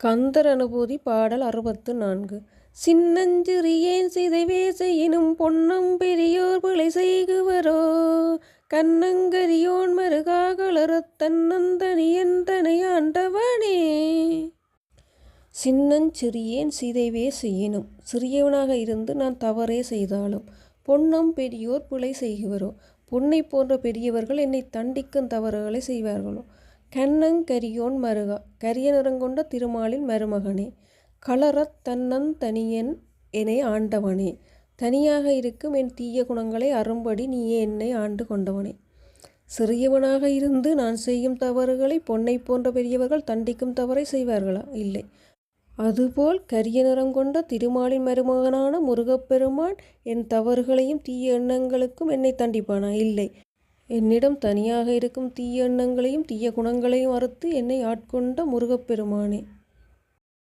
கந்தர் அனுபூதி பாடல் அறுபத்து நான்கு. சின்னஞ்சிறியேன் சிதைவே செய்யினும் பொன்னம் பெரியோர் பிழை செய்குவரோ? கண்ணங்கரியோன் மருகா தன்னந்தனியன் தனையாண்டவனே சின்னஞ்சிறியேன் சிதைவே செய்யினும் சிறியவனாக இருந்து நான் தவறே செய்தாலும் பொன்னம் பெரியோர் பிழை செய்குவரோ? பொன்னை போன்ற பெரியவர்கள் என்னை தண்டிக்கும் தவறுகளை செய்வார்களோ? கண்ணங்கரியோன் மருகா. கரிய நிறங்கொண்ட திருமாலின் மருமகனே கலரத் தன்னந் தனியன் என்னை ஆண்டவனே. தனியாக இருக்கும் என் தீய குணங்களை அரும்படி நீயே என்னை ஆண்டு கொண்டவனே. சிறியவனாக இருந்து நான் செய்யும் தவறுகளை பொன்னை போன்ற பெரியவர்கள் தண்டிக்கும் தவறை செய்வார்களா? இல்லை. அதுபோல் கரிய நிறம் கொண்ட திருமாலின் மருமகனான முருகப்பெருமான் என் தவறுகளையும் தீய எண்ணங்களுக்கும் என்னை தண்டிப்பானா? இல்லை. என்னிடம் தனியாக இருக்கும் தீய எண்ணங்களையும் தீய குணங்களையும் அறுத்து என்னை ஆட்கொண்ட முருகப்பெருமானே.